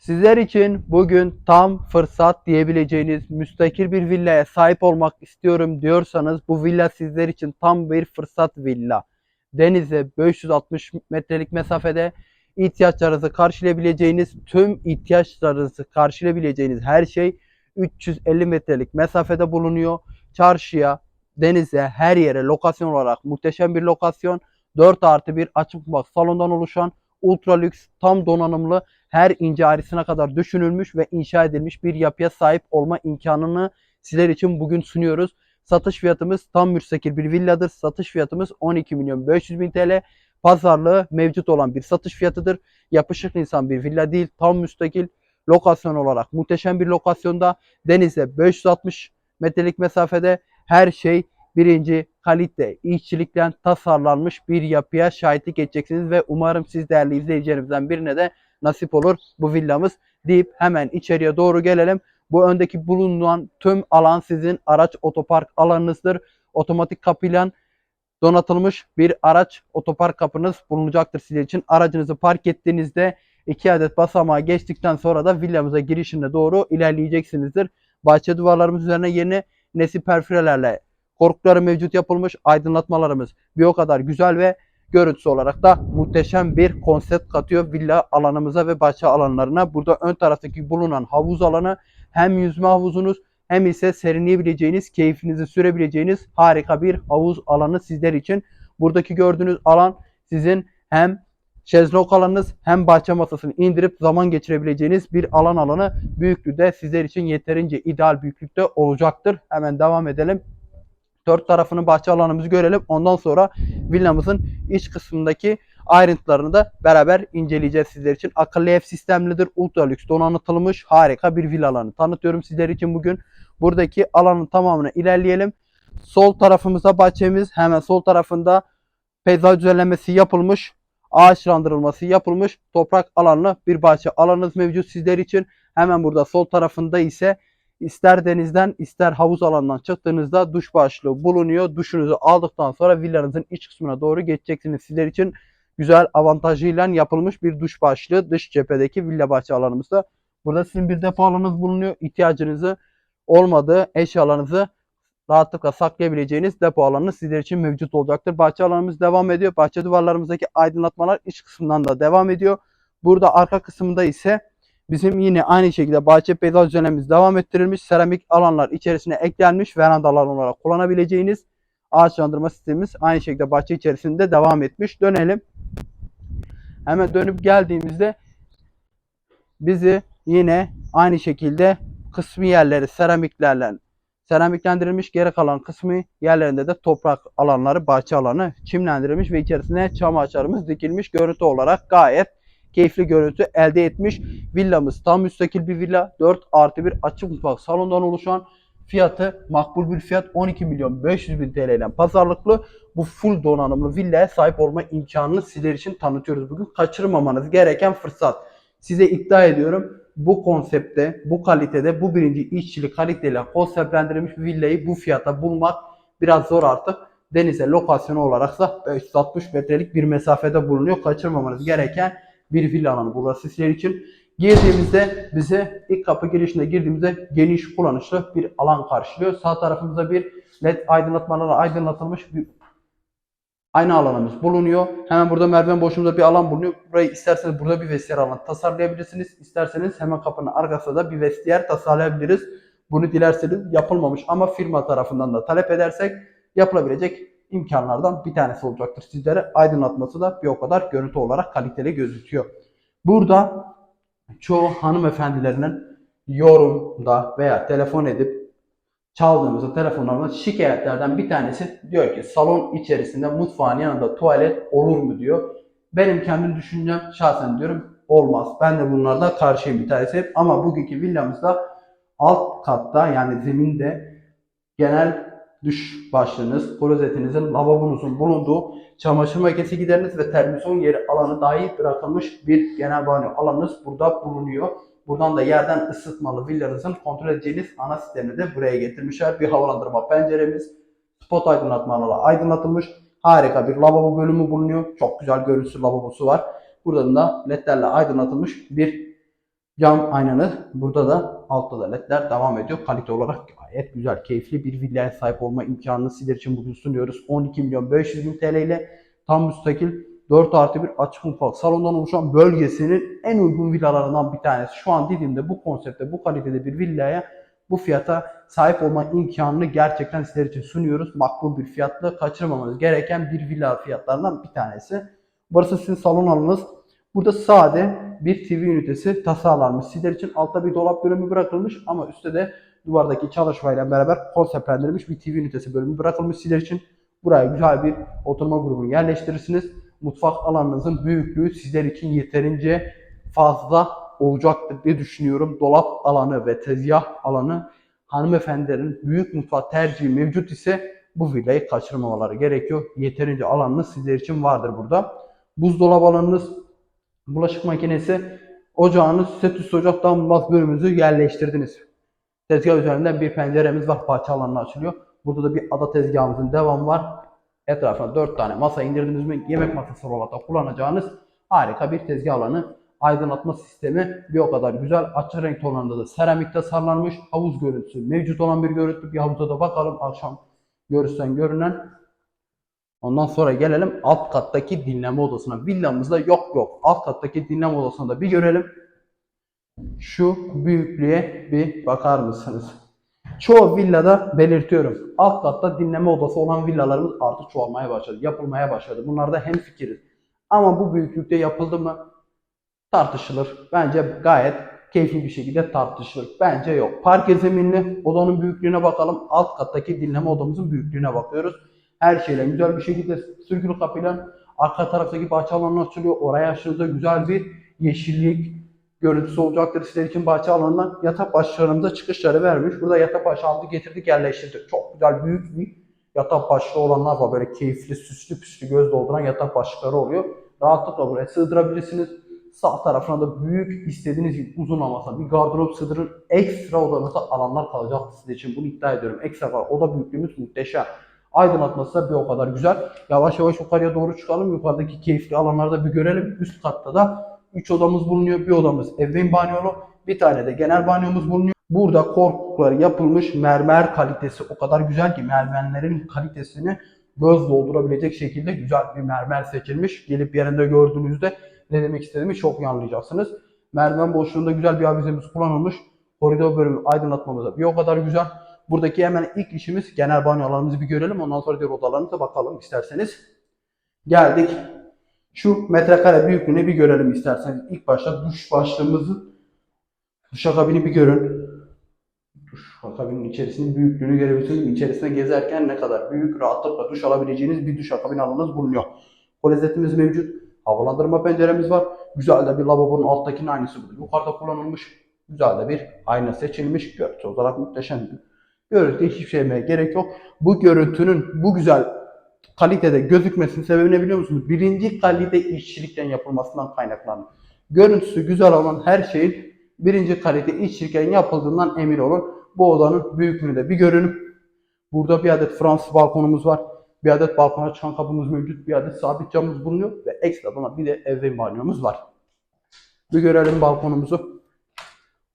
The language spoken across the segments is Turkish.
Sizler için bugün tam fırsat diyebileceğiniz müstakil bir villaya sahip olmak istiyorum diyorsanız bu villa sizler için tam bir fırsat villa. Denize 560 metrelik mesafede ihtiyaçlarınızı karşılayabileceğiniz tüm ihtiyaçlarınızı karşılayabileceğiniz her şey 350 metrelik mesafede bulunuyor. Çarşıya, denize, her yere lokasyon olarak muhteşem bir lokasyon. 4 artı bir açık mutfak salondan oluşan ultra lüks, tam donanımlı, her ince ayrısına kadar düşünülmüş ve inşa edilmiş bir yapıya sahip olma imkanını sizler için bugün sunuyoruz. Satış fiyatımız tam müstakil bir villadır. Satış fiyatımız 12 milyon 500 bin TL. Pazarlığı mevcut olan bir satış fiyatıdır. Yapışık insan bir villa değil, tam müstakil. Lokasyon olarak muhteşem bir lokasyonda denize 560 metrelik mesafede her şey birinci kalite işçilikten tasarlanmış bir yapıya şahitlik edeceksiniz ve umarım siz değerli izleyicilerimizden birine de nasip olur bu villamız deyip hemen içeriye doğru gelelim. Bu öndeki bulunan tüm alan sizin araç otopark alanınızdır. Otomatik kapıyla donatılmış bir araç otopark kapınız bulunacaktır sizin için. Aracınızı park ettiğinizde iki adet basamağı geçtikten sonra da villamıza girişine doğru ilerleyeceksinizdir. Bahçe duvarlarımız üzerine yeni nesi perfürelerle korkuları mevcut yapılmış aydınlatmalarımız bir o kadar güzel ve görüntüsü olarak da muhteşem bir konsept katıyor villa alanımıza ve bahçe alanlarına. Burada ön taraftaki bulunan havuz alanı hem yüzme havuzunuz hem ise serinleyebileceğiniz, keyfinizi sürebileceğiniz harika bir havuz alanı sizler için. Buradaki gördüğünüz alan sizin hem şezlong alanınız hem bahçe masasını indirip zaman geçirebileceğiniz bir alan alanı büyüklüğü de sizler için yeterince ideal büyüklükte olacaktır. Hemen devam edelim. Dört tarafını bahçe alanımızı görelim. Ondan sonra villamızın iç kısmındaki ayrıntılarını da beraber inceleyeceğiz sizler için. Akıllı ev sistemlidir. Ultra lüks donatılmış harika bir villa alanı tanıtıyorum sizler için bugün. Buradaki alanın tamamına ilerleyelim. Sol tarafımızda bahçemiz hemen sol tarafında peyzaj düzenlemesi yapılmış. Ağaçlandırılması yapılmış. Toprak alanlı bir bahçe alanınız mevcut sizler için. Hemen burada sol tarafında ise İster denizden ister havuz alanından çıktığınızda duş başlığı bulunuyor. Duşunuzu aldıktan sonra villanızın iç kısmına doğru geçeceksiniz. Sizler için güzel avantajıyla yapılmış bir duş başlığı dış cephedeki villa bahçe alanımızda. Burada sizin bir depo alanınız bulunuyor. İhtiyacınızı olmadığı eşyalarınızı rahatlıkla saklayabileceğiniz depo alanı sizler için mevcut olacaktır. Bahçe alanımız devam ediyor. Bahçe duvarlarımızdaki aydınlatmalar iç kısmından da devam ediyor. Burada arka kısmında ise Bizim yine aynı şekilde bahçe peyzaj düzenlememiz devam ettirilmiş. Seramik alanlar içerisine eklenmiş. Verandalar olarak kullanabileceğiniz ağaçlandırma sistemimiz aynı şekilde bahçe içerisinde devam etmiş. Dönelim. Hemen dönüp geldiğimizde bizi yine aynı şekilde kısmi yerleri seramiklerle seramiklendirilmiş. Geri kalan kısmı yerlerinde de toprak alanları, bahçe alanı çimlendirilmiş ve içerisine çam ağaçlarımız dikilmiş. Görüntü olarak gayet keyifli görüntü elde etmiş. Villamız tam müstakil bir villa. 4 artı 1 açık mutfak salondan oluşan fiyatı makbul bir fiyat 12 milyon 500 bin TL ile pazarlıklı bu full donanımlı villaya sahip olma imkanını sizler için tanıtıyoruz bugün. Kaçırmamanız gereken fırsat. Size iddia ediyorum bu konsepte, bu kalitede, bu birinci işçilik kaliteyle konseptlendirilmiş villayı bu fiyata bulmak biraz zor artık. Denize lokasyonu olaraksa 560 metrelik bir mesafede bulunuyor. Kaçırmamanız gereken bir villa alanı burası sizler için. Girdiğimizde bize ilk kapı girişinde girdiğimizde geniş kullanışlı bir alan karşılıyor. Sağ tarafımızda bir led aydınlatmalarla aydınlatılmış bir ayna alanımız bulunuyor. Hemen burada merdiven boşluğunda bir alan bulunuyor. Burayı isterseniz burada bir vestiyer alanı tasarlayabilirsiniz. İsterseniz hemen kapının arkasında da bir vestiyer tasarlayabiliriz. Bunu dilerseniz yapılmamış ama firma tarafından da talep edersek yapılabilecek imkanlardan bir tanesi olacaktır. Sizlere aydınlatması da bir o kadar görüntü olarak kaliteli gözüküyor. Burada çoğu hanımefendilerinin yorumda veya telefon edip çaldığımızda telefonlarımızda şikayetlerden bir tanesi diyor ki salon içerisinde mutfağın yanında tuvalet olur mu diyor. Benim kendi düşüncem şahsen diyorum olmaz. Ben de bunlarda karşıyım bir tanesi. Ama bugünkü villamızda alt katta yani zeminde genel duş başlığınız, klozetinizin, lavabonuzun bulunduğu çamaşır makinesi gideriniz ve termosyon yeri alanı dahi bırakılmış bir genel banyo alanınız burada bulunuyor. Buradan da yerden ısıtmalı villanızın kontrol edeceğiniz ana sistemini de buraya getirmişler. Bir havalandırma penceremiz, spot aydınlatmalarla aydınlatılmış. Harika bir lavabo bölümü bulunuyor. Çok güzel görüntüsü lavabosu var. Buradan da ledlerle aydınlatılmış bir Cam aynalı. Burada da altta da ledler devam ediyor. Kalite olarak gayet güzel, keyifli bir villaya sahip olma imkanını sizler için bugün sunuyoruz. 12 milyon 500 bin TL ile tam müstakil 4 artı 1 açık mutfak salondan oluşan bölgesinin en uygun villalarından bir tanesi. Şu an Didim'de bu konsepte, bu kalitede bir villaya bu fiyata sahip olma imkanını gerçekten sizler için sunuyoruz. Makbul bir fiyatla kaçırmamanız gereken bir villa fiyatlarından bir tanesi. Burası sizin salon alanınız. Burada sade bir TV ünitesi tasarlanmış. Sizler için altta bir dolap bölümü bırakılmış ama üstte de duvardaki çalışmayla beraber konseptlendirilmiş bir TV ünitesi bölümü bırakılmış sizler için. Buraya güzel bir oturma grubunu yerleştirirsiniz. Mutfak alanınızın büyüklüğü sizler için yeterince fazla olacaktır diye düşünüyorum. Dolap alanı ve tezgah alanı hanımefendilerin büyük mutfak tercihi mevcut ise bu villayı kaçırmamaları gerekiyor. Yeterince alanınız sizler için vardır burada. Buzdolabı alanınız, bulaşık makinesi, ocağınız, set üstü ocak damlaz bölümünüzü yerleştirdiniz. Tezgah üzerinden bir penceremiz var. Bahçe alanına açılıyor. Burada da bir ada tezgahımızın devamı var. Etrafına 4 tane masa indirdiniz mi yemek masası olarak da kullanacağınız harika bir tezgah alanı. Aydınlatma sistemi bir o kadar güzel. Açık renk tonlarında da seramik tasarlanmış. Havuz görüntüsü mevcut olan bir görüntü. Bir havuza da bakalım akşam görürsen görünen. Ondan sonra gelelim alt kattaki dinleme odasına. Villamızda yok yok. Alt kattaki dinleme odasına da bir görelim. Şu büyüklüğe bir bakar mısınız? Çoğu villada belirtiyorum. Alt katta dinleme odası olan villalarımız artık çoğalmaya başladı. Yapılmaya başladı. Bunlarda hem fikiriz. Ama bu büyüklükte yapıldı mı tartışılır. Bence gayet keyifli bir şekilde tartışılır. Bence yok. Parke zeminli odanın büyüklüğüne bakalım. Alt kattaki dinleme odamızın büyüklüğüne bakıyoruz. Her şeyle güzel bir şekilde sürgülü kapıyla arka taraftaki bahçe alanı açılıyor. Oraya açtığınızda güzel bir yeşillik görüntüsü olacaktır sizler için bahçe alanından. Yatak başlarımıza çıkışları vermiş. Burada yatak başı aldı getirdik yerleştirdik. Çok güzel büyük bir yatak başlığı olanlar var. Böyle keyifli, süslü püslü göz dolduran yatak başlıkları oluyor. Rahatlıkla buraya sığdırabilirsiniz. Sağ tarafına da büyük istediğiniz gibi uzun olmasa bir gardırop sığdırın. Ekstra odanızda alanlar kalacak sizin için. Bunu iddia ediyorum. Ekstra var. Oda büyüklüğümüz muhteşem. Aydınlatması da bir o kadar güzel. Yavaş yavaş yukarıya doğru çıkalım. Yukarıdaki keyifli alanlarda bir görelim. Üst katta da 3 odamız bulunuyor. Bir odamız ebeveyn banyolu. Bir tane de genel banyomuz bulunuyor. Burada korkulukları yapılmış mermer kalitesi o kadar güzel ki mermerlerin kalitesini göz doldurabilecek şekilde güzel bir mermer seçilmiş. Gelip yerinde gördüğünüzde ne demek istediğimi çok iyi anlayacaksınız. Merdiven boşluğunda güzel bir avizemiz kullanılmış. Koridor bölümü aydınlatmamız da bir o kadar güzel. Buradaki hemen ilk işimiz genel banyo alanımızı bir görelim. Ondan sonra diğer odalarımıza bakalım isterseniz. Geldik. Şu metrekare büyüklüğünü bir görelim isterseniz. İlk başta duş başlığımızı, duşakabini bir görün. Duşakabinin içerisinin büyüklüğünü görebilirsiniz. İçerisinde gezerken ne kadar büyük, rahatlıkla duş alabileceğiniz bir duşakabin alanınız bulunuyor. Klozetimiz mevcut. Havalandırma penceremiz var. Güzel de bir lavabonun alttakinin aynısı burada. Yukarıda kullanılmış. Güzel de bir ayna seçilmiş. Görüntü olarak muhteşem görüntü. Hiçbir şeyime gerek yok. Bu görüntünün bu güzel kalitede gözükmesinin sebebi ne biliyor musunuz? Birinci kalite işçilikten yapılmasından kaynaklanıyor. Görüntüsü güzel olan her şeyin birinci kalite işçilikten yapıldığından emin olun. Bu odanın büyüklüğünü de bir görün. Burada bir adet Fransız balkonumuz var. Bir adet balkona çıkan kapımız mevcut. Bir adet sabit camımız bulunuyor. Ve ekstradan bir de ev banyomuz var. Bir görelim balkonumuzu.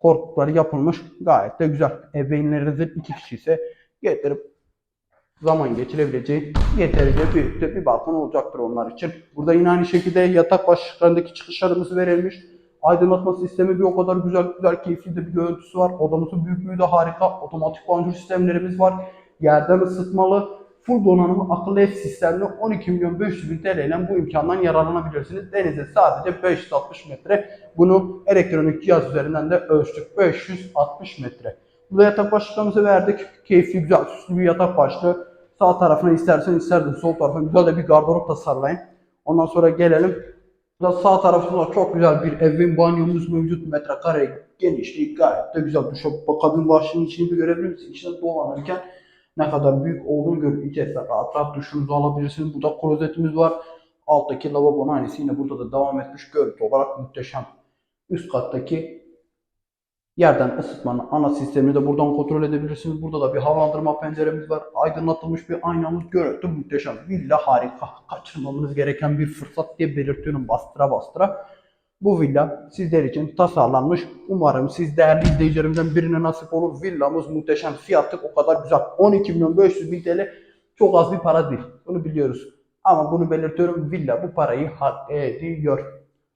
Korkulukları yapılmış. Gayet de güzel. Ebeveynlerinizin iki kişi ise getirip zaman geçirebileceği yeterince büyük de bir balkon olacaktır onlar için. Burada yine aynı şekilde yatak başlıklarındaki çıkışlarımız verilmiş. Aydınlatma sistemi bir o kadar güzel, güzel keyifli de bir görüntüsü var. Odamızın büyüklüğü de harika. Otomatik panjur sistemlerimiz var. Yerden ısıtmalı, full donanımlı akıllı ev sistemli 12 milyon 500 bin TL ile bu imkandan yararlanabilirsiniz. Denize sadece 560 metre. Bunu elektronik cihaz üzerinden de ölçtük. 560 metre. Burada yatak başlıklarımızı verdik. Keyifli, güzel, süslü bir yatak başlığı. Sağ tarafına istersen ister de sol tarafına güzel de bir gardırop tasarlayın. Ondan sonra gelelim. Burada sağ tarafında çok güzel bir evin banyomuz mevcut. Metrekare genişliği gayet de güzel. Duşa kabin başlığının içini bir görebilir misiniz? İçinde dolanırken ne kadar büyük olduğunu görüp içerisinde rahat rahat duşunuzu alabilirsiniz. Burada klozetimiz var. Alttaki lavabonun aynısı yine burada da devam etmiş görüntü olarak muhteşem. Üst kattaki yerden ısıtmanın ana sistemini de buradan kontrol edebilirsiniz. Burada da bir havalandırma penceremiz var. Aydınlatılmış bir aynamız görüntü muhteşem. Villa harika. Kaçırmamanız gereken bir fırsat diye belirtiyorum bastıra bastıra. Bu villa sizler için tasarlanmış. Umarım siz değerli izleyicilerimden birine nasip olur. Villamız muhteşem. Fiyatı o kadar güzel. 12 milyon 500 bin TL çok az bir para değil. Bunu biliyoruz. Ama bunu belirtiyorum. Villa bu parayı hak ediyor.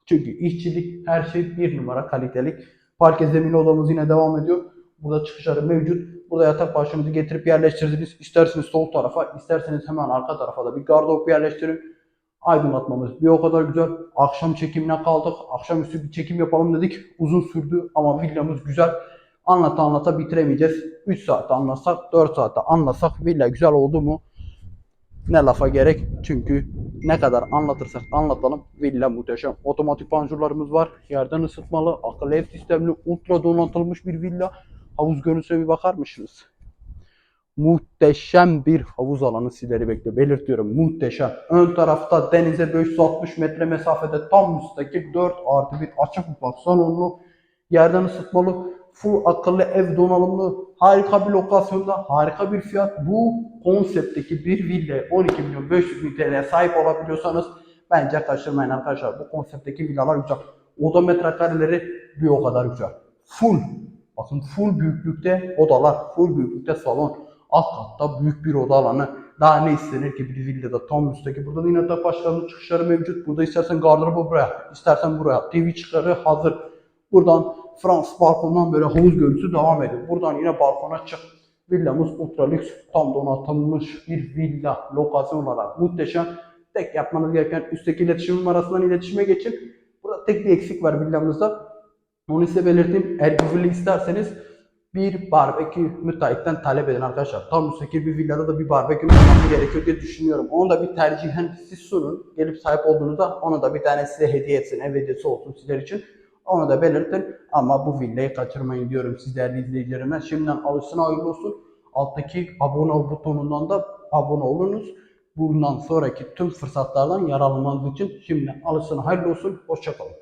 Çünkü işçilik her şey bir numara kalitelik. Parke zemini odamız yine devam ediyor. Burada çıkışları mevcut. Burada yatak başlığımızı getirip yerleştirdiniz. İsterseniz sol tarafa, isterseniz hemen arka tarafa da bir gardırop yerleştirin. Aydınlatmamız bir o kadar güzel. Akşam çekimine kaldık. Akşamüstü bir çekim yapalım dedik. Uzun sürdü ama villamız güzel. Anlata anlata bitiremeyeceğiz. 3 saatte anlatsak, 4 saatte anlatsak villa güzel oldu mu? Ne lafa gerek. Çünkü ne kadar anlatırsak anlatalım villa muhteşem. Otomatik panjurlarımız var. Yerden ısıtmalı, akıllı ev sistemli, ultra donatılmış bir villa. Havuz görüntüsüne bir bakar mısınız? Muhteşem bir havuz alanı sizleri bekliyor. Belirtiyorum muhteşem. Ön tarafta denize 560 metre mesafede tam müstakil 4 artı bir açık mutfak salonlu. Yerden ısıtmalı, full akıllı ev donanımlı, harika bir lokasyonda, harika bir fiyat. Bu konseptteki bir villa 12 milyon 500 bin TL'ye sahip olabiliyorsanız bence kaçırmayın arkadaşlar. Bu konseptteki villalar güzel. Oda metrekareleri bir o kadar güzel. Full. Bakın full büyüklükte odalar, full büyüklükte salon. Alt katta büyük bir oda alanı. Daha ne istenir ki bir villada tam müstakil. Burada da yine yatak başlarının çıkışları mevcut. Burada istersen gardırobu buraya, istersen buraya. TV çıkarı hazır. Buradan Fransız balkondan böyle havuz görüntüsü devam ediyor. Buradan yine balkona çık. Villamız ultra lüks, tam donatılmış bir villa lokasyon olarak muhteşem. Tek yapmanız gereken üstteki iletişim numarasından iletişime geçin. Burada tek bir eksik var villamızda. Onu size belirteyim. Eğer bu villa isterseniz bir barbekü müteahhitten talep edin arkadaşlar. Tam müstakil bir villada da bir barbekü olması gerekiyor diye düşünüyorum. Onu da bir tercihen siz sunun. Gelip sahip olduğunuzda onu da bir tane size hediye etsin. Ev hediyesi olsun sizler için. Onu da belirtin. Ama bu villayı kaçırmayın diyorum siz değerli izleyicilerime. Şimdiden alışsın hayırlı olsun. Alttaki abone ol butonundan da abone olunuz. Bundan sonraki tüm fırsatlardan yararlanmanız için şimdiden alışsın hayırlı olsun. Hoşçakalın.